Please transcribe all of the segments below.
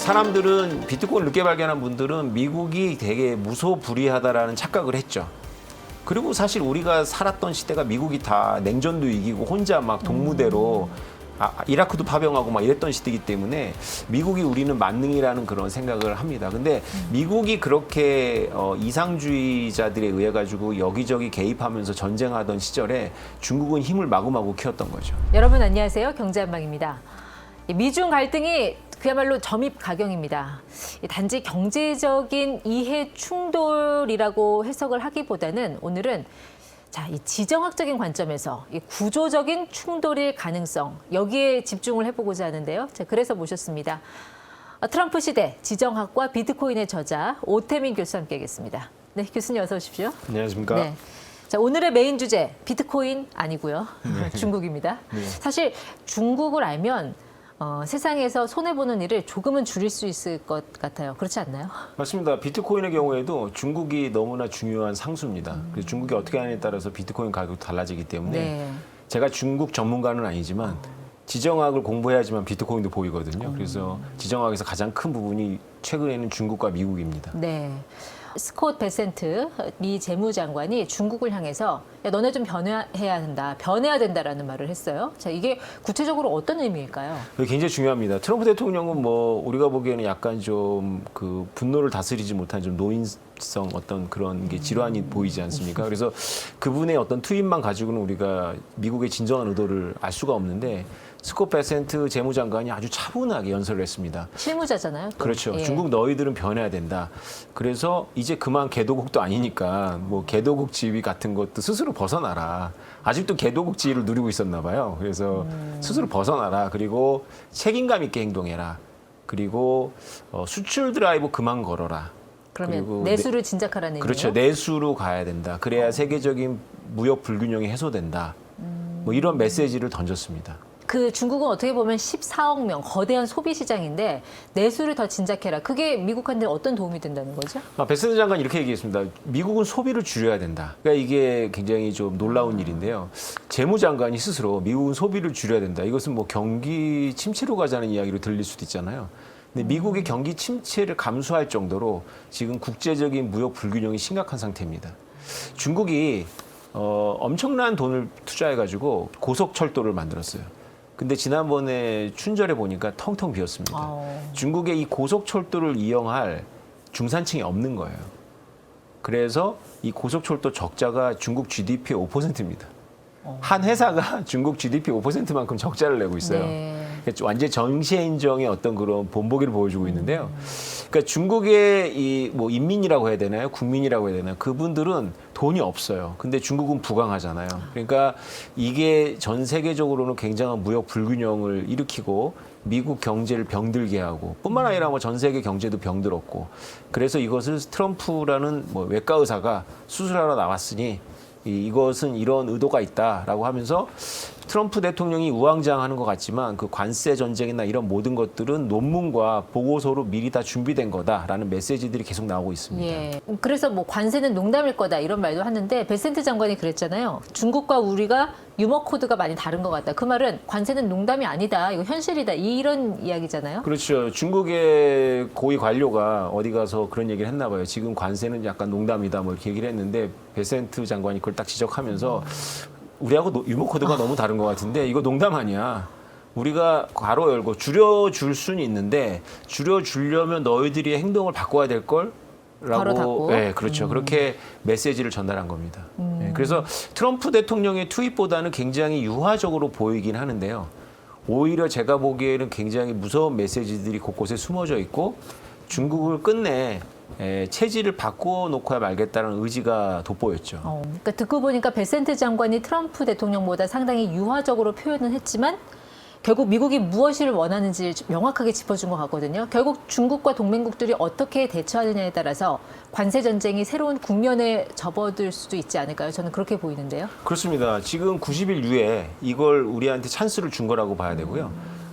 사람들은 비트코인 늦게 발견한 분들은 미국이 되게 무소불위하다라는 착각을 했죠. 그리고 사실 우리가 살았던 시대가 미국이 다 냉전도 이기고 혼자 막 동무대로 아, 이라크도 파병하고 막 이랬던 시대이기 때문에 미국이 우리는 만능이라는 그런 생각을 합니다. 근데 미국이 그렇게 어, 이상주의자들에 의해 가지고 여기저기 개입하면서 전쟁하던 시절에 중국은 힘을 마구마구 키웠던 거죠. 여러분 안녕하세요. 경제한방입니다. 이 미중 갈등이 그야말로 점입 가경입니다. 이 단지 경제적인 이해 충돌이라고 해석을 하기보다는 오늘은 자, 이 지정학적인 관점에서 이 구조적인 충돌일 가능성 여기에 집중을 해보고자 하는데요. 자, 그래서 모셨습니다. 어, 트럼프 시대 지정학과 비트코인의 저자 오태민 교수 함께하겠습니다. 네, 교수님 어서 오십시오. 안녕하십니까? 네. 자, 오늘의 메인 주제 비트코인 아니고요. 중국입니다. 사실 중국을 알면 어, 세상에서 손해 보는 일을 조금은 줄일 수 있을 것 같아요. 그렇지 않나요? 맞습니다. 비트코인의 경우에도 중국이 너무나 중요한 상수입니다. 그래서 중국이 어떻게 하느냐에 따라서 비트코인 가격도 달라지기 때문에 네. 제가 중국 전문가는 아니지만 지정학을 공부해야지만 비트코인도 보이거든요. 그래서 지정학에서 가장 큰 부분이 최근에는 중국과 미국입니다. 네. 스콧 베센트 미 재무장관이 중국을 향해서 야, 너네 좀 변해야 한다, 변해야 된다라는 말을 했어요. 자, 이게 구체적으로 어떤 의미일까요? 굉장히 중요합니다. 트럼프 대통령은 뭐 우리가 보기에는 약간 좀 그 분노를 다스리지 못한 좀 노인성 어떤 그런 게 질환이 보이지 않습니까? 그래서 그분의 어떤 투입만 가지고는 우리가 미국의 진정한 의도를 알 수가 없는데 스콧 베센트 재무장관이 아주 차분하게 연설을 했습니다. 실무자잖아요. 또. 그렇죠. 예. 중국 너희들은 변해야 된다. 그래서 이제 그만 개도국도 아니니까 뭐 개도국 지위 같은 것도 스스로 벗어나라. 아직도 개도국 지위를 누리고 있었나 봐요. 그래서 음. 스스로 벗어나라. 그리고 책임감 있게 행동해라. 그리고 어, 수출 드라이브 그만 걸어라. 그러면 내수를 진작하라는 의미예요. 그렇죠. 내수로 가야 된다. 그래야 세계적인 무역 불균형이 해소된다. 음. 뭐 이런 메시지를 던졌습니다. 그 중국은 어떻게 보면 14억 명 거대한 소비 시장인데 내수를 더 진작해라. 그게 미국한테 어떤 도움이 된다는 거죠? 아, 베스트 장관 이렇게 얘기했습니다. 미국은 소비를 줄여야 된다. 그러니까 이게 굉장히 좀 놀라운 일인데요. 재무장관이 스스로 미국은 소비를 줄여야 된다. 이것은 뭐 경기 침체로 가자는 이야기로 들릴 수도 있잖아요. 근데 미국의 경기 침체를 감수할 정도로 지금 국제적인 무역 불균형이 심각한 상태입니다. 중국이 어, 엄청난 돈을 투자해가지고 고속철도를 만들었어요. 근데 지난번에 춘절에 보니까 텅텅 비었습니다. 어. 중국의 이 고속철도를 이용할 중산층이 없는 거예요. 그래서 이 고속철도 적자가 중국 GDP의 5%입니다. 한 회사가 중국 GDP 5%만큼 적자를 내고 있어요. 네. 그러니까 완전 정세인정의 어떤 그런 본보기를 보여주고 있는데요. 그러니까 중국의 이 뭐 인민이라고 해야 되나요? 국민이라고 해야 되나요? 그분들은 돈이 없어요. 근데 중국은 부강하잖아요. 그러니까 이게 전 세계적으로는 굉장한 무역 불균형을 일으키고 미국 경제를 병들게 하고 뿐만 아니라 뭐 전 세계 경제도 병들었고 그래서 이것을 트럼프라는 뭐 외과 의사가 수술하러 나왔으니 이- 이것은 이런 의도가 있다라고 하면서 트럼프 대통령이 우왕좌왕하는 것 같지만 그 관세 전쟁이나 이런 모든 것들은 논문과 보고서로 미리 다 준비된 거다라는 메시지들이 계속 나오고 있습니다. 예. 그래서 뭐 관세는 농담일 거다 이런 말도 하는데 베센트 장관이 그랬잖아요. 중국과 우리가 유머 코드가 많이 다른 것 같다. 그 말은 관세는 농담이 아니다. 이거 현실이다. 이런 이야기잖아요. 그렇죠. 중국의 고위 관료가 어디 가서 그런 얘기를 했나 봐요. 지금 관세는 약간 농담이다 뭐 이렇게 얘기를 했는데 베센트 장관이 그걸 딱 지적하면서 우리하고 노- 유머 코드가 너무 다른 것 같은데 이거 농담 아니야. 우리가 괄호 열고 줄여줄 수는 있는데 줄여주려면 너희들이 행동을 바꿔야 될 걸. 닫고. 음. 네, 그렇죠. 그렇게 메시지를 전달한 겁니다. 네, 그래서 트럼프 대통령의 투입보다는 굉장히 유화적으로 보이긴 하는데요. 오히려 제가 보기에는 굉장히 무서운 메시지들이 곳곳에 숨어져 있고 중국을 끝내 에, 체질을 바꿔놓고야 말겠다는 의지가 돋보였죠. 어, 그러니까 듣고 보니까 베센트 장관이 트럼프 대통령보다 상당히 유화적으로 표현은 했지만 결국 미국이 무엇을 원하는지 명확하게 짚어준 것 같거든요. 결국 중국과 동맹국들이 어떻게 대처하느냐에 따라서 관세 전쟁이 새로운 국면에 접어들 수도 있지 않을까요? 저는 그렇게 보이는데요. 그렇습니다. 지금 90일 이후에 이걸 우리한테 찬스를 준 거라고 봐야 되고요.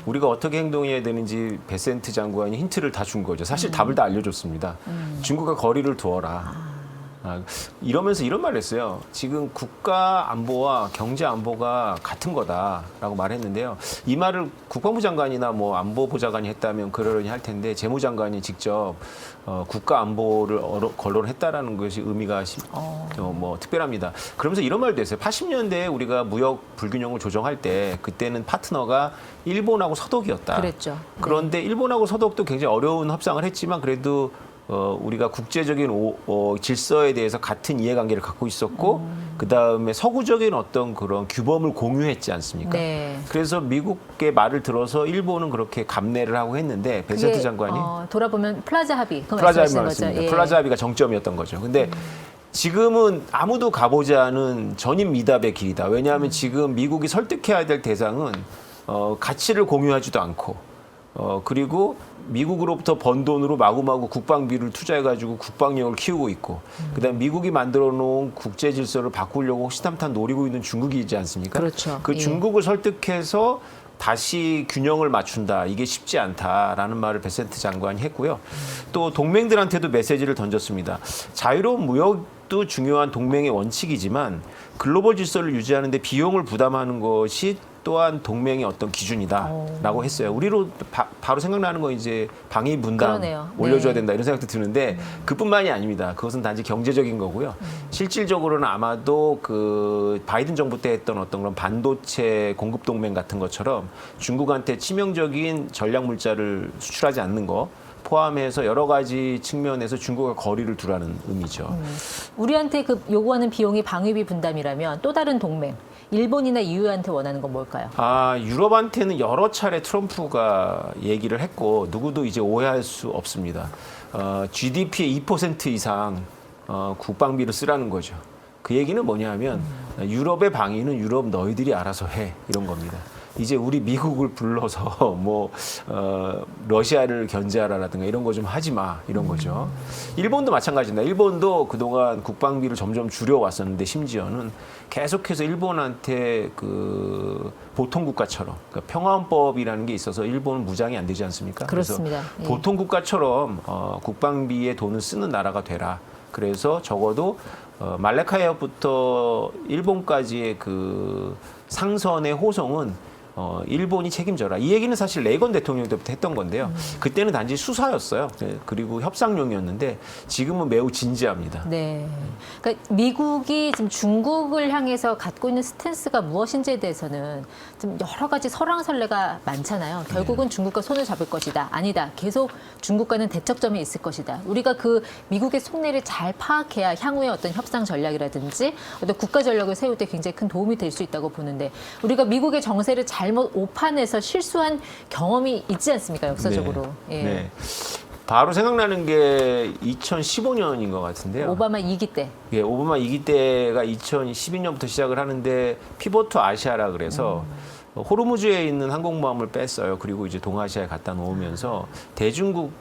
우리가 어떻게 행동해야 되는지 베센트 장관이 힌트를 다 준 거죠. 사실 답을 다 알려줬습니다. 중국과 거리를 두어라. 아, 이러면서 이런 말을 했어요. 지금 국가 안보와 경제 안보가 같은 거다라고 말했는데요. 이 말을 국방부 장관이나 뭐 안보부 장관이 했다면 그러려니 할 텐데 재무장관이 직접 어, 국가 안보를 어로- 거론했다라는 것이 의미가 심- 어. 어, 뭐 특별합니다. 그러면서 이런 말도 했어요. 80년대에 우리가 무역 불균형을 조정할 때 그때는 파트너가 일본하고 서독이었다. 그랬죠. 네. 그런데 일본하고 서독도 굉장히 어려운 협상을 했지만 그래도 어, 우리가 국제적인 오- 어, 질서에 대해서 같은 이해관계를 갖고 있었고 음. 그 다음에 서구적인 어떤 그런 규범을 공유했지 않습니까? 네. 그래서 미국의 말을 들어서 일본은 그렇게 감내를 하고 했는데 그게, 장관이 어, 돌아보면 플라자 합의 그 플라자 합의. 거죠. 예. 플라자 합의가 정점이었던 거죠. 근데 지금은 아무도 가보지 않은 전임 미답의 길이다. 왜냐하면 지금 미국이 설득해야 될 대상은 어, 가치를 공유하지도 않고 어, 그리고 미국으로부터 번 돈으로 마구마구 국방비를 투자해가지고 국방력을 키우고 있고 그다음 미국이 만들어 놓은 국제 질서를 바꾸려고 호시탐탐 노리고 있는 중국이지 않습니까? 그렇죠. 그 예. 중국을 설득해서 다시 균형을 맞춘다. 이게 쉽지 않다라는 말을 베센트 장관이 했고요. 또 동맹들한테도 메시지를 던졌습니다. 자유로운 무역도 중요한 동맹의 원칙이지만 글로벌 질서를 유지하는데 비용을 부담하는 것이 또한 동맹의 어떤 기준이다라고 했어요. 우리로 바, 로 생각나는 건 이제 방위 분담 그러네요. 올려줘야 네. 된다 이런 생각도 드는데 그뿐만이 아닙니다. 그것은 단지 경제적인 거고요. 실질적으로는 아마도 그 바이든 정부 때 했던 어떤 그런 반도체 공급 동맹 같은 것처럼 중국한테 치명적인 전략 물자를 수출하지 않는 거 포함해서 여러 가지 측면에서 중국과 거리를 두라는 의미죠. 우리한테 그 요구하는 비용이 방위비 분담이라면 또 다른 동맹, 일본이나 EU한테 원하는 건 뭘까요? 아, 유럽한테는 여러 차례 트럼프가 얘기를 했고 누구도 이제 오해할 수 없습니다. 어, GDP의 2% 이상 어, 국방비를 쓰라는 거죠. 그 얘기는 뭐냐면 유럽의 방위는 유럽 너희들이 알아서 해 이런 겁니다. 이제 우리 미국을 불러서 뭐 어, 러시아를 견제하라라든가 이런 거 좀 하지 마 이런 거죠. 일본도 마찬가지입니다. 일본도 그동안 국방비를 점점 줄여 왔었는데 심지어는 계속해서 일본한테 그 보통 국가처럼 그러니까 평화헌법이라는 게 있어서 일본은 무장이 안 되지 않습니까? 그렇습니다. 예. 보통 국가처럼 어, 국방비에 돈을 쓰는 나라가 되라. 그래서 적어도 어, 말레카이어부터 일본까지의 그 상선의 호송은 어, 일본이 책임져라. 이 얘기는 사실 레이건 대통령 때부터 했던 건데요. 그때는 단지 수사였어요. 네, 그리고 협상용이었는데 지금은 매우 진지합니다. 네. 그러니까 미국이 지금 중국을 향해서 갖고 있는 스탠스가 무엇인지에 대해서는 좀 여러 가지 설왕설래가 많잖아요. 결국은 중국과 손을 잡을 것이다. 아니다. 계속 중국과는 대척점이 있을 것이다. 우리가 그 미국의 속내를 잘 파악해야 향후의 어떤 협상 전략이라든지 어떤 국가 전략을 세울 때 굉장히 큰 도움이 될 수 있다고 보는데 우리가 미국의 정세를 잘못 오판해서 실수한 경험이 있지 않습니까? 역사적으로. 네. 예. 네. 바로 생각나는 게 2015년인 것 같은데요. 오바마 2기 때. 예, 오바마 이기 때가 2012년부터 시작을 하는데 피보트 아시아라 그래서 어, 호르무즈에 있는 항공모함을 뺐어요. 그리고 이제 동아시아에 갖다 놓으면서 대중국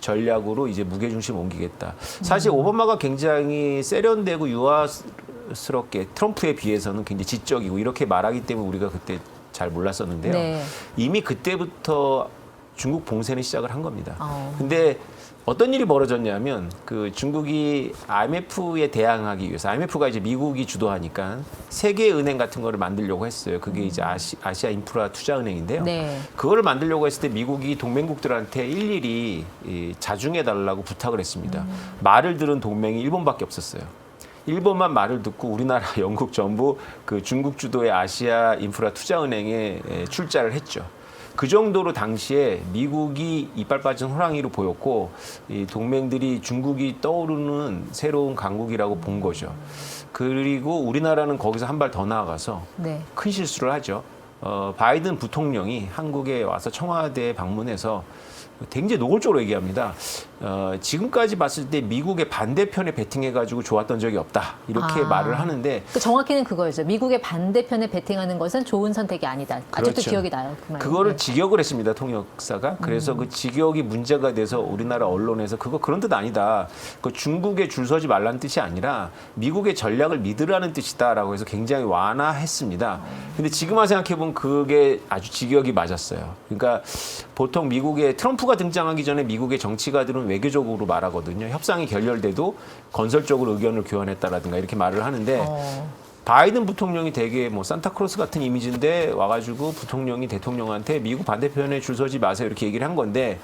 전략으로 이제 무게 중심 옮기겠다. 사실 오바마가 굉장히 세련되고 유아스럽게 트럼프에 비해서는 굉장히 지적이고 이렇게 말하기 때문에 우리가 그때 잘 몰랐었는데요. 네. 이미 그때부터 중국 봉쇄는 시작을 한 겁니다. 어. 근데 어떤 일이 벌어졌냐면 그 중국이 IMF에 대항하기 위해서 IMF가 이제 미국이 주도하니까 세계 은행 같은 거를 만들려고 했어요. 그게 이제 아시, 아시아 인프라 투자 은행인데요. 네. 그거를 만들려고 했을 때 미국이 동맹국들한테 일일이 이 자중해 달라고 부탁을 했습니다. 말을 들은 동맹이 일본밖에 없었어요. 일본만 말을 듣고 우리나라, 영국 전부 그 중국 주도의 아시아 인프라 투자 은행에 에, 출자를 했죠. 그 정도로 당시에 미국이 이빨 빠진 호랑이로 보였고 이 동맹들이 중국이 떠오르는 새로운 강국이라고 본 거죠. 그리고 우리나라는 거기서 한 발 더 나아가서 네. 큰 실수를 하죠. 어, 바이든 부통령이 한국에 와서 청와대에 방문해서 굉장히 노골적으로 얘기합니다. 어, 지금까지 봤을 때 미국의 반대편에 베팅해가지고 좋았던 적이 없다. 이렇게 아. 말을 하는데 그 정확히는 그거였죠. 미국의 반대편에 베팅하는 것은 좋은 선택이 아니다. 아직도 그렇죠. 기억이 나요. 그 말. 그거를 직역을 했습니다 통역사가 그래서 그 직역이 문제가 돼서 우리나라 언론에서 그거 그런 뜻 아니다 그 중국에 줄 서지 말라는 뜻이 아니라 미국의 전략을 믿으라는 뜻이다라고 해서 굉장히 완화했습니다 근데 지금 와 생각해 보면 그게 아주 직역이 맞았어요 그러니까 보통 미국의 트럼프가 트럼프가 등장하기 전에 미국의 정치가들은 외교적으로 말하거든요. 협상이 결렬돼도 건설적으로 의견을 교환했다라든가 이렇게 말을 하는데 어. 바이든 부통령이 되게 뭐 산타크로스 같은 이미지인데 와가지고 부통령이 대통령한테 미국 반대편에 줄 서지 마세요 이렇게 얘기를 한 건데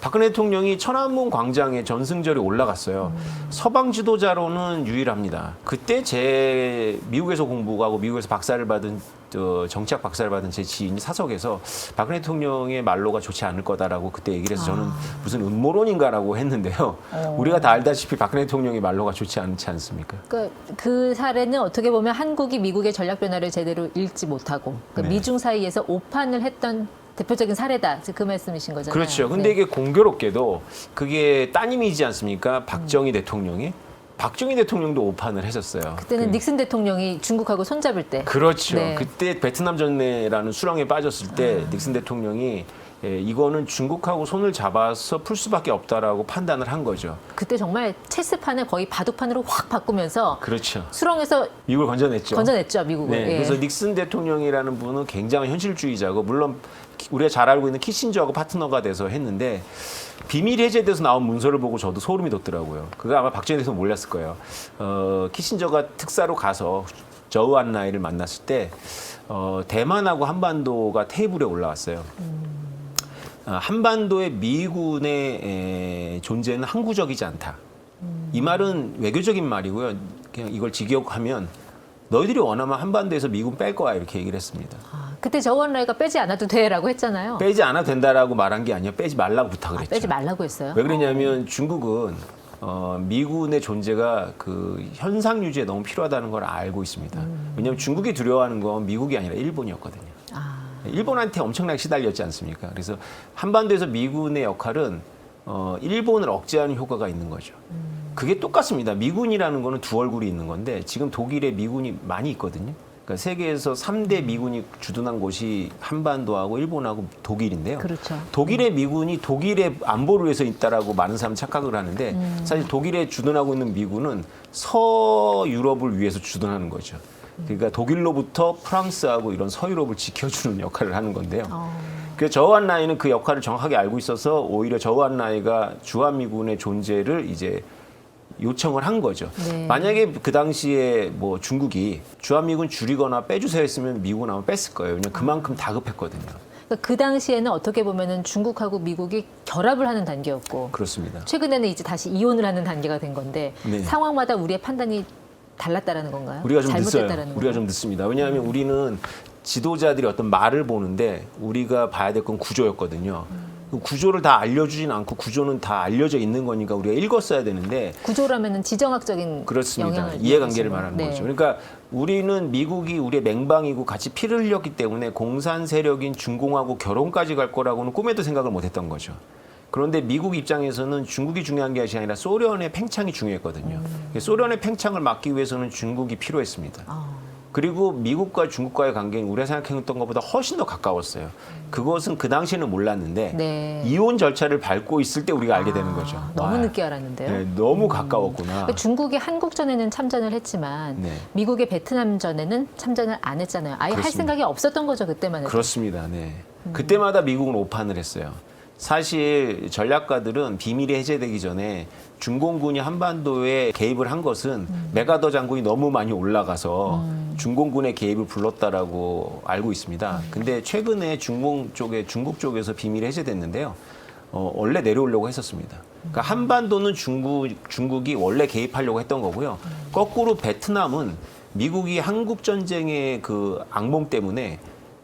박근혜 대통령이 천안문 광장에 전승절에 올라갔어요. 서방 지도자로는 유일합니다. 그때 제 미국에서 공부하고 미국에서 박사를 받은 저 정치학 박사를 받은 제 지인이 사석에서 박근혜 대통령의 말로가 좋지 않을 거다라고 그때 얘기를 해서 저는 무슨 음모론인가라고 했는데요. 우리가 다 알다시피 박근혜 대통령의 말로가 좋지 않지 않습니까? 그러니까 그 사례는 어떻게 보면 한국이 미국의 전략 변화를 제대로 읽지 못하고 그러니까 네. 미중 사이에서 오판을 했던 대표적인 사례다. 그 말씀이신 거잖아요. 그렇죠. 근데 네. 이게 공교롭게도 그게 따님이지 않습니까? 박정희 대통령이 박정희 대통령도 오판을 했었어요. 그때는 그- 닉슨 대통령이 중국하고 손잡을 때. 그렇죠. 네. 그때 베트남 전례라는 수렁에 빠졌을 때 아. 닉슨 대통령이 예, 이거는 중국하고 손을 잡아서 풀 수밖에 없다라고 판단을 한 거죠. 그때 정말 체스판을 거의 바둑판으로 확 바꾸면서 그렇죠. 수렁에서 미국을 건져냈죠. 건져냈죠 미국을. 네, 예. 그래서 닉슨 대통령이라는 분은 굉장히 현실주의자고 물론 키- 우리가 잘 알고 있는 키신저하고 파트너가 돼서 했는데 비밀 해제돼서 나온 문서를 보고 저도 소름이 돋더라고요. 그거 아마 박정희 대통령 몰랐을 거예요. 어, 키신저가 특사로 가서 저우안나이를 만났을 때 어, 대만하고 한반도가 테이블에 올라왔어요. 어, 한반도의 미군의 에, 존재는 항구적이지 않다. 이 말은 외교적인 말이고요. 그냥 이걸 직역하면 너희들이 원하면 한반도에서 미군 뺄 거야 이렇게 얘기를 했습니다. 아, 그때 저원라이가 빼지 않아도 돼라고 했잖아요. 빼지 않아도 된다라고 말한 게 아니라 빼지 말라고 부탁을 아, 했죠. 빼지 말라고 했어요. 왜 그러냐면 중국은 어, 미군의 존재가 그 현상 유지에 너무 필요하다는 걸 알고 있습니다. 왜냐하면 중국이 두려워하는 건 미국이 아니라 일본이었거든요. 아, 일본한테 엄청나게 시달렸지 않습니까? 그래서 한반도에서 미군의 역할은 어, 일본을 억제하는 효과가 있는 거죠. 그게 똑같습니다. 미군이라는 거는 두 얼굴이 있는 건데 지금 독일에 미군이 많이 있거든요. 그러니까 세계에서 삼대 미군이 주둔한 곳이 한반도하고 일본하고 독일인데요. 그렇죠. 독일의 미군이 독일의 안보를 위해서 있다라고 많은 사람 착각을 하는데 음. 사실 독일에 주둔하고 있는 미군은 서유럽을 위해서 주둔하는 거죠. 그러니까 독일로부터 프랑스하고 이런 서유럽을 지켜주는 역할을 하는 건데요. 어. 그래서 저우한 나이는 그 역할을 정확하게 알고 있어서 오히려 저우한 나이가 주한미군의 존재를 이제 요청을 한 거죠. 네. 만약에 그 당시에 뭐 중국이 주한미군 줄이거나 빼주세요 했으면 미국은 아마 뺐을 거예요. 왜냐면 그만큼 다급했거든요. 그러니까 그 당시에는 어떻게 보면은 중국하고 미국이 결합을 하는 단계였고 그렇습니다. 최근에는 이제 다시 이혼을 하는 단계가 된 건데 네. 상황마다 우리의 판단이 달랐다라는 건가요? 우리가 좀 늦어요. 우리가 건가요? 좀 늦습니다. 왜냐하면 우리는 지도자들이 어떤 말을 보는데 우리가 봐야 될 건 구조였거든요. 그 구조를 다 알려주진 않고 구조는 다 알려져 있는 거니까 우리가 읽었어야 되는데 구조라면은 지정학적인 그렇습니다. 이해관계를 말하는 네. 거죠. 그러니까 우리는 미국이 우리의 맹방이고 같이 피를 흘렸기 때문에 공산 세력인 중공하고 결혼까지 갈 거라고는 꿈에도 생각을 못했던 거죠. 그런데 미국 입장에서는 중국이 중요한 게 아니라 소련의 팽창이 중요했거든요. 음. 소련의 팽창을 막기 위해서는 중국이 필요했습니다. 아, 그리고 미국과 중국과의 관계는 우리가 생각했던 것보다 훨씬 더 가까웠어요. 그것은 그 당시에는 몰랐는데 네. 이혼 절차를 밟고 있을 때 우리가 알게 되는 아, 거죠. 너무 와, 늦게 알았는데요. 네, 너무 가까웠구나. 그러니까 중국이 한국 전에는 참전을 했지만 네. 미국의 베트남 전에는 참전을 안 했잖아요. 아예 할 그렇습니다. 생각이 없었던 거죠 그때만 해도. 그렇습니다. 네. 그때마다 미국은 오판을 했어요. 사실 전략가들은 비밀이 해제되기 전에 중공군이 한반도에 개입을 한 것은 메가더 장군이 너무 많이 올라가서 중공군의 개입을 불렀다라고 알고 있습니다. 근데 최근에 중공 쪽에 중국 쪽에서 비밀이 해제됐는데요. 어, 원래 내려오려고 했었습니다. 그러니까 한반도는 중국 중국이 원래 개입하려고 했던 거고요. 거꾸로 베트남은 미국이 한국 전쟁의 그 악몽 때문에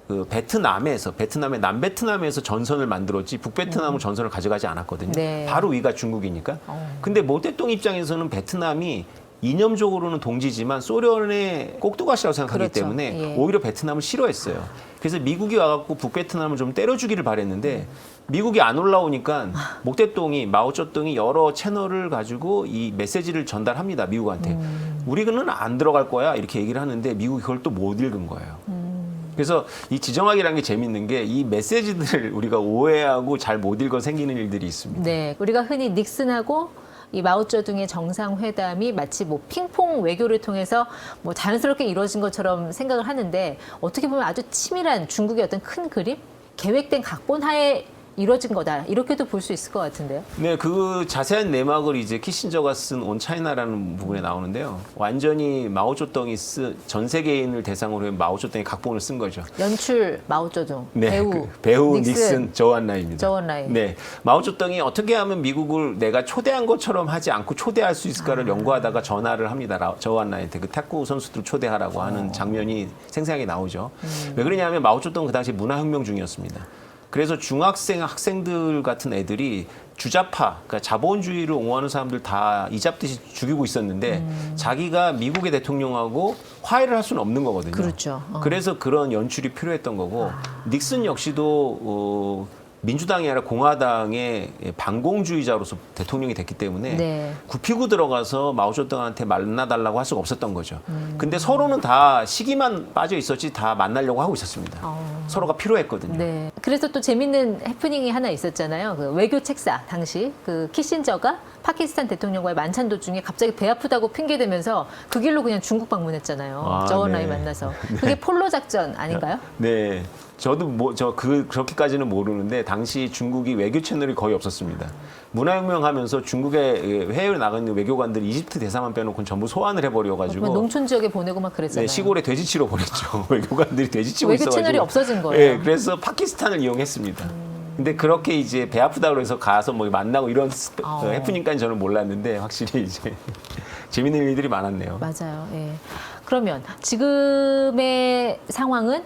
그 베트남에서 베트남의 남베트남에서 전선을 만들었지 북베트남은 전선을 가져가지 않았거든요. 네. 바로 위가 중국이니까. 어. 근데 모택동 입장에서는 베트남이 이념적으로는 동지지만 소련의 꼭두가시라고 생각하기 그렇죠. 때문에 예. 오히려 베트남을 싫어했어요. 그래서 미국이 와갖고 북베트남을 좀 때려주기를 바랬는데 미국이 안 올라오니까 목대동이 마오쩌둥이 여러 채널을 가지고 이 메시지를 전달합니다 미국한테. 음. 우리는 안 들어갈 거야 이렇게 얘기를 하는데 미국이 그걸 또 못 읽은 거예요. 음. 그래서 이 지정학이라는 게 재밌는 게 이 메시지들을 우리가 오해하고 잘 못 읽어 생기는 일들이 있습니다. 네, 우리가 흔히 닉슨하고 이 마오쩌둥의 정상회담이 마치 뭐 핑퐁 외교를 통해서 뭐 자연스럽게 이루어진 것처럼 생각을 하는데 어떻게 보면 아주 치밀한 중국의 어떤 큰 그림, 계획된 각본 하에 이루어진 거다. 이렇게도 볼 수 있을 것 같은데요. 네, 그 자세한 내막을 이제 키신저가 쓴 온 차이나라는 부분에 나오는데요. 완전히 마오쩌덩이 쓴 전 세계인을 대상으로 한 마오쩌덩이 각본을 쓴 거죠. 연출 마오쩌둥, 네, 배우 그 배우 닉슨, 저완라입니다. 저완라이. 네, 마오쩌덩이 어떻게 하면 미국을 내가 초대한 것처럼 하지 않고 초대할 수 있을까를 아. 연구하다가 전화를 합니다. 라- 저완라이한테 그 탁구 선수들 초대하라고 어. 하는 장면이 생생하게 나오죠. 음. 왜 그러냐면 마오쩌덩 그 당시 문화혁명 중이었습니다. 그래서 중학생 학생들 같은 애들이 주자파, 그러니까 자본주의를 옹호하는 사람들 다 이잡듯이 죽이고 있었는데 음. 자기가 미국의 대통령하고 화해를 할 수는 없는 거거든요. 그렇죠. 어. 그래서 그런 연출이 필요했던 거고 닉슨 역시도 어, 민주당이 아니라 공화당의 반공주의자로서 대통령이 됐기 때문에 네. 굽히고 들어가서 마오쩌둥한테 만나달라고 할 수가 없었던 거죠. 음. 근데 서로는 다 시기만 빠져 있었지 다 만나려고 하고 있었습니다. 어. 서로가 필요했거든요. 네. 그래서 또 재밌는 해프닝이 하나 있었잖아요. 그 외교 책사 당시 그 키신저가 파키스탄 대통령과의 만찬 도중에 갑자기 배 아프다고 핑계 대면서 그 길로 그냥 중국 방문했잖아요. 아, 저원라이 네. 만나서. 그게 폴로 작전 아닌가요? 네. 저도 뭐 저 그 그렇게까지는 모르는데 당시 중국이 외교 채널이 거의 없었습니다. 문화혁명 하면서 중국의 해외에 나가 있는 외교관들이 이집트 대사만 빼놓고는 전부 소환을 해버려 가지고 그러면 농촌 지역에 보내고 막 그랬잖아요. 네, 시골에 돼지치로 보냈죠. 외교관들이 돼지치고 외교 있어가지고. 채널이 없어진 거예요. 네, 그래서 파키스탄을 이용했습니다. 근데 그렇게 이제 배 아프다 그래서 가서 뭐 만나고 이런 스페- 어. 해프닝까지 저는 몰랐는데 확실히 이제 재밌는 일들이 많았네요. 맞아요. 예. 그러면 지금의 상황은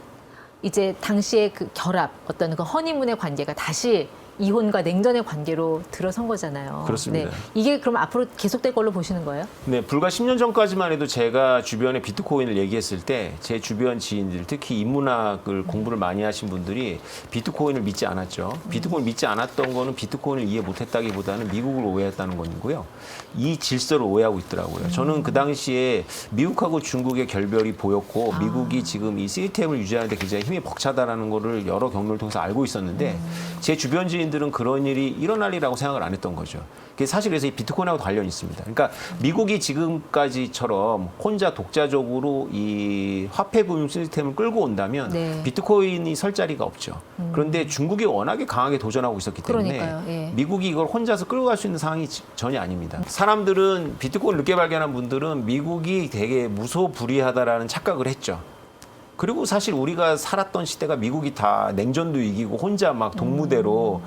이제 당시의 그 결합, 어떤 그 허니문의 관계가 다시 이혼과 냉전의 관계로 들어선 거잖아요. 그렇습니다. 네. 이게 그럼 앞으로 계속될 걸로 보시는 거예요? 네, 불과 10년 전까지만 해도 제가 주변에 비트코인을 얘기했을 때 제 주변 지인들, 특히 인문학을 공부를 많이 하신 분들이 비트코인을 믿지 않았죠. 비트코인을 믿지 않았던 거는 비트코인을 이해 못했다기보다는 미국을 오해했다는 건이고요. 이 질서를 오해하고 있더라고요. 저는 그 당시에 미국하고 중국의 결별이 보였고 미국이 지금 이 시스템을 유지하는데 굉장히 힘이 벅차다라는 거를 여러 경로를 통해서 알고 있었는데 제 주변 지인 들은 그런 일이 일어날 일이라고 생각을 안 했던 거죠. 사실 그래서 이 비트코인하고 관련이 있습니다. 그러니까 미국이 지금까지처럼 혼자 독자적으로 이 화폐 금융 시스템을 끌고 온다면 네. 비트코인이 설 자리가 없죠. 그런데 중국이 워낙에 강하게 도전하고 있었기 때문에 예. 미국이 이걸 혼자서 끌고 갈 수 있는 상황이 지- 전혀 아닙니다. 사람들은 비트코인 늦게 발견한 분들은 미국이 되게 무소불위하다라는 착각을 했죠. 그리고 사실 우리가 살았던 시대가 미국이 다 냉전도 이기고 혼자 막 동무대로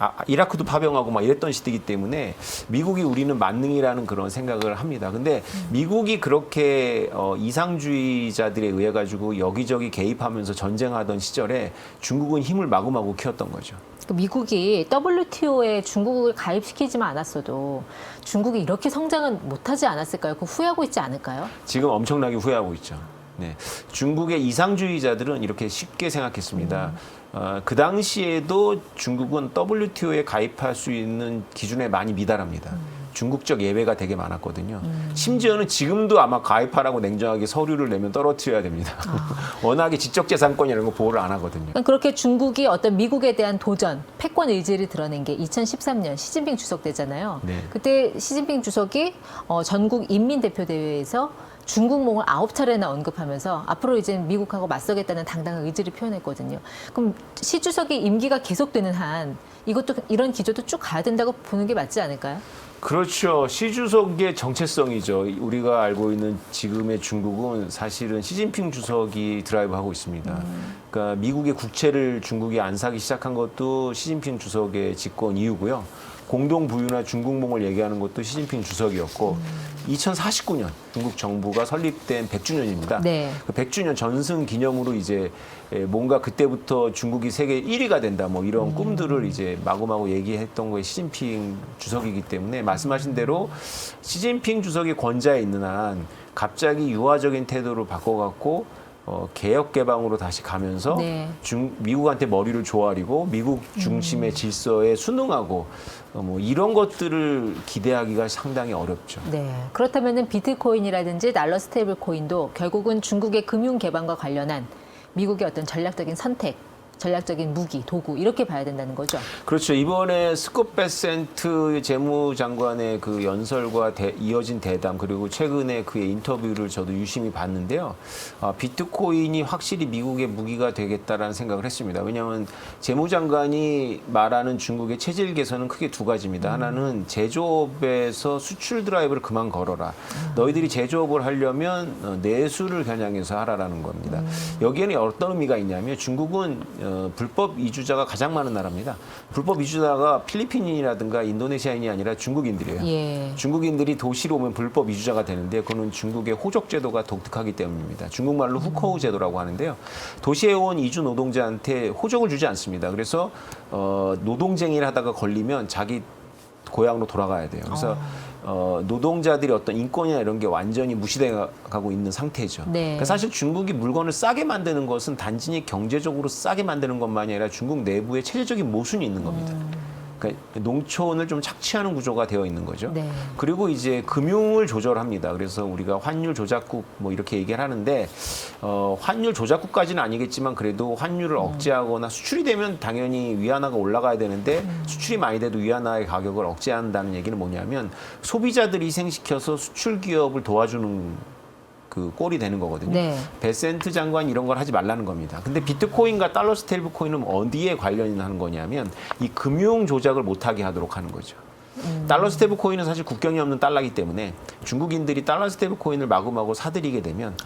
아, 이라크도 파병하고 막 이랬던 시대이기 때문에 미국이 우리는 만능이라는 그런 생각을 합니다. 근데 미국이 그렇게 어, 이상주의자들에 의해 가지고 여기저기 개입하면서 전쟁하던 시절에 중국은 힘을 마구마구 키웠던 거죠. 그 미국이 WTO에 중국을 가입시키지만 않았어도 중국이 이렇게 성장은 못하지 않았을까요? 그 후회하고 있지 않을까요? 지금 엄청나게 후회하고 있죠. 네. 중국의 이상주의자들은 이렇게 쉽게 생각했습니다. 어, 그 당시에도 중국은 WTO에 가입할 수 있는 기준에 많이 미달합니다. 중국적 예외가 되게 많았거든요. 심지어는 지금도 아마 가입하라고 냉정하게 서류를 내면 떨어뜨려야 됩니다. 워낙에 지적재산권 이런 거 보호를 안 하거든요. 그렇게 중국이 어떤 미국에 대한 도전, 패권 의지를 드러낸 게 2013년 시진핑 주석 때잖아요. 네. 그때 시진핑 주석이 어, 전국 인민대표대회에서 중국 몽을 아홉 차례나 언급하면서 앞으로 이제 미국하고 맞서겠다는 당당한 의지를 표현했거든요. 그럼 시 주석이 임기가 계속되는 한 이것도 이런 기조도 쭉 가야 된다고 보는 게 맞지 않을까요? 그렇죠. 시 주석의 정체성이죠. 우리가 알고 있는 지금의 중국은 사실은 시진핑 주석이 드라이브하고 있습니다. 그러니까 미국의 국채를 중국이 안 사기 시작한 것도 시진핑 주석의 집권 이유고요. 공동 부유나 중국몽을 얘기하는 것도 시진핑 주석이었고 2049년 중국 정부가 설립된 100주년입니다. 네. 그 100주년 전승 기념으로 이제 에, 뭔가 그때부터 중국이 세계 1위가 된다 뭐 이런 꿈들을 이제 마구마구 얘기했던 거에 시진핑 주석이기 때문에 말씀하신 대로 시진핑 주석이 권좌에 있는 한 갑자기 유화적인 태도를 바꿔갖고 어, 개혁 개방으로 다시 가면서 네. 중, 미국한테 머리를 조아리고 미국 중심의 질서에 순응하고 어, 뭐 이런 것들을 기대하기가 상당히 어렵죠. 네. 그렇다면은 비트코인이라든지 달러 스테이블 코인도 결국은 중국의 금융 개방과 관련한 미국의 어떤 전략적인 선택 전략적인 무기, 도구 이렇게 봐야 된다는 거죠. 그렇죠. 이번에 스콧 베센트 재무장관의 그 연설과 대- 이어진 대담 그리고 최근에 그의 인터뷰를 저도 유심히 봤는데요. 아, 비트코인이 확실히 미국의 무기가 되겠다라는 생각을 했습니다. 왜냐하면 재무장관이 말하는 중국의 체질 개선은 크게 두 가지입니다. 하나는 제조업에서 수출 드라이브를 그만 걸어라. 너희들이 제조업을 하려면 어, 내수를 겨냥해서 하라라는 겁니다. 여기에는 어떤 의미가 있냐면 중국은 어, 불법 이주자가 가장 많은 나라입니다. 불법 이주자가 필리핀인이라든가 인도네시아인이 아니라 중국인들이에요. 예. 중국인들이 도시로 오면 불법 이주자가 되는데 그거는 중국의 호적 제도가 독특하기 때문입니다. 중국말로 후커우 제도라고 하는데요. 도시에 온 이주 노동자한테 호적을 주지 않습니다. 그래서 어, 노동쟁이를 하다가 걸리면 자기 고향으로 돌아가야 돼요. 그래서 어, 노동자들이 어떤 인권이나 이런 게 완전히 무시돼 가고 있는 상태죠. 네. 그러니까 사실 중국이 물건을 싸게 만드는 것은 단지 경제적으로 싸게 만드는 것만이 아니라 중국 내부에 체제적인 모순이 있는 겁니다. 그러니까 농촌을 좀 착취하는 구조가 되어 있는 거죠. 네. 그리고 이제 금융을 조절합니다. 그래서 우리가 환율 조작국 뭐 이렇게 얘기를 하는데 어, 환율 조작국까지는 아니겠지만 그래도 환율을 억제하거나 수출이 되면 당연히 위안화가 올라가야 되는데 수출이 많이 돼도 위안화의 가격을 억제한다는 얘기는 뭐냐면 소비자들이 희생시켜서 수출 기업을 도와주는 그 꼴이 되는 거거든요. 네. 베센트 장관이 이런 걸 하지 말라는 겁니다. 근데 비트코인과 달러 스테이블 코인은 어디에 관련이 하는 거냐면 이 금융 조작을 못하게 하도록 하는 거죠. 달러 스테이블 코인은 사실 국경이 없는 달러이기 때문에 중국인들이 달러 스테이블 코인을 마구마구 사들이게 되면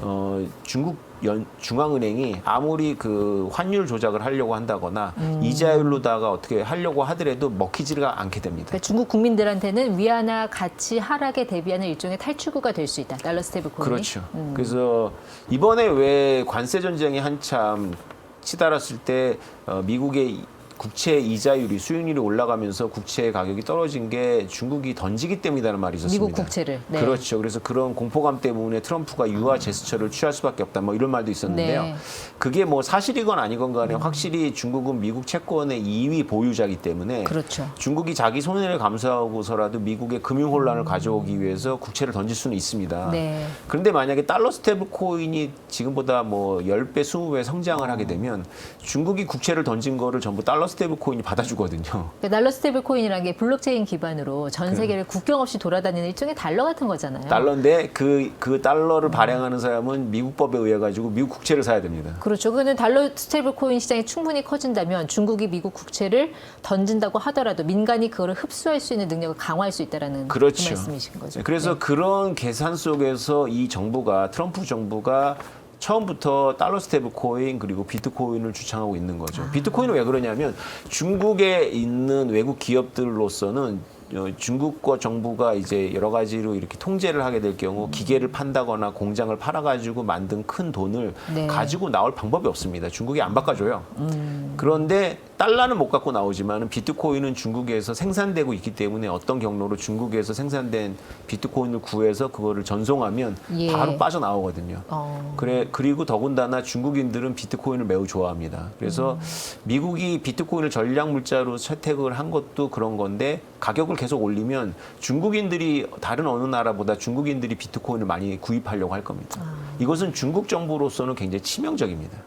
어, 중국 연, 중앙은행이 아무리 그 환율 조작을 하려고 한다거나 이자율로다가 어떻게 하려고 하더라도 먹히지가 않게 됩니다. 그러니까 중국 국민들한테는 위안화 가치 하락에 대비하는 일종의 탈출구가 될 수 있다. 달러 스테이블 코인이. 그렇죠. 음. 그래서 이번에 왜 관세 전쟁이 한참 치달았을 때 어, 미국의 국채 이자율이 수익률이 올라가면서 국채 가격이 떨어진 게 중국이 던지기 때문이라는 말이 있었습니다. 미국 국채를. 네. 그렇죠. 그래서 그런 공포감 때문에 트럼프가 유화 제스처를 취할 수밖에 없다. 뭐 이런 말도 있었는데요. 네. 그게 뭐 사실이건 아니건 간에 확실히 중국은 미국 채권의 2위 보유자이기 때문에 그렇죠. 중국이 자기 손해를 감수하고서라도 미국의 금융 혼란을 가져오기 위해서 국채를 던질 수는 있습니다. 네. 그런데 만약에 달러 스테이블 코인이 지금보다 뭐 10배, 20배 성장을 하게 되면 중국이 국채를 던진 거를 전부 달러 스테이블 코인이 받아주거든요. 그러니까 달러 스테이블 코인이라는 게 블록체인 기반으로 전 세계를 국경 없이 돌아다니는 일종의 달러 같은 거잖아요. 달러인데 그, 그 달러를 발행하는 사람은 미국 법에 의해 가지고 미국 국채를 사야 됩니다. 그렇죠. 그는 달러 스테이블 코인 시장이 충분히 커진다면 중국이 미국 국채를 던진다고 하더라도 민간이 그거를 흡수할 수 있는 능력을 강화할 수 있다라는 그렇죠. 그 말씀이신 거죠. 그래서 네. 그런 계산 속에서 이 정부가 트럼프 정부가 처음부터 달러 스테이블 코인 그리고 비트코인을 주창하고 있는 거죠. 아. 비트코인은 왜 그러냐면 중국에 있는 외국 기업들로서는 어, 중국과 정부가 이제 여러 가지로 이렇게 통제를 하게 될 경우 기계를 판다거나 공장을 팔아가지고 만든 큰 돈을 네. 가지고 나올 방법이 없습니다. 중국이 안 바꿔줘요. 음. 그런데 달러는 못 갖고 나오지만 비트코인은 중국에서 생산되고 있기 때문에 어떤 경로로 중국에서 생산된 비트코인을 구해서 그거를 전송하면 예. 바로 빠져나오거든요. 어. 그래 그리고 더군다나 중국인들은 비트코인을 매우 좋아합니다. 그래서 미국이 비트코인을 전략 물자로 채택을 한 것도 그런 건데 가격을 계속 올리면 중국인들이 다른 어느 나라보다 중국인들이 비트코인을 많이 구입하려고 할 겁니다. 이것은 중국 정부로서는 굉장히 치명적입니다.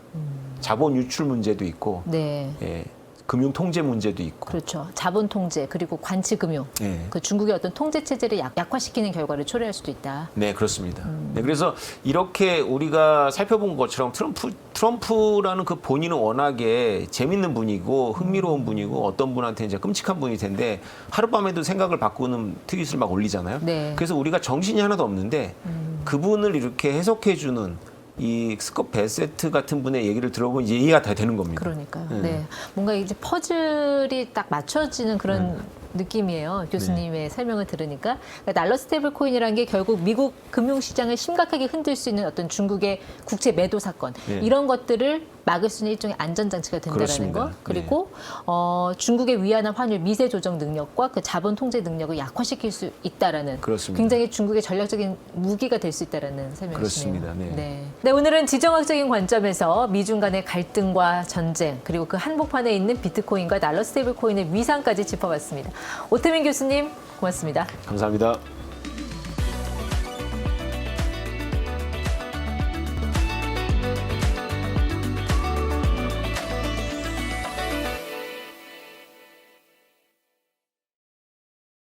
자본 유출 문제도 있고 네. 예, 금융 통제 문제도 있고 그렇죠. 자본 통제 그리고 관치 금융. 예. 그 중국의 어떤 통제 체제를 약, 약화시키는 결과를 초래할 수도 있다. 네, 그렇습니다. 네, 그래서 이렇게 우리가 살펴본 것처럼 트럼프, 트럼프라는 그 본인은 워낙에 재밌는 분이고 흥미로운 분이고 어떤 분한테 이제 끔찍한 분일 텐데 하룻밤에도 생각을 바꾸는 트윗을 막 올리잖아요. 네. 그래서 우리가 정신이 하나도 없는데 그분을 이렇게 해석해 주는 이 스콧 베세트 같은 분의 얘기를 들어보면 이제 이해가 다 되는 겁니다. 그러니까요. 네. 네. 뭔가 이제 퍼즐이 딱 맞춰지는 그런 느낌이에요. 교수님의 네. 설명을 들으니까 그러니까 달러 스테이블 코인이라는 게 결국 미국 금융 시장을 심각하게 흔들 수 있는 어떤 중국의 국채 매도 사건 네. 이런 것들을 막을 수 있는 일종의 안전 장치가 된다라는 그렇습니다. 거. 그리고 어, 중국의 위안화 환율 미세 조정 능력과 그 자본 통제 능력을 약화시킬 수 있다라는 그렇습니다. 굉장히 중국의 전략적인 무기가 될 수 있다라는 설명이시네요. 그렇습니다. 네. 네. 네, 오늘은 지정학적인 관점에서 미중 간의 갈등과 전쟁 그리고 그 한복판에 있는 비트코인과 달러 스테이블 코인의 위상까지 짚어봤습니다. 오태민 교수님 고맙습니다. 감사합니다.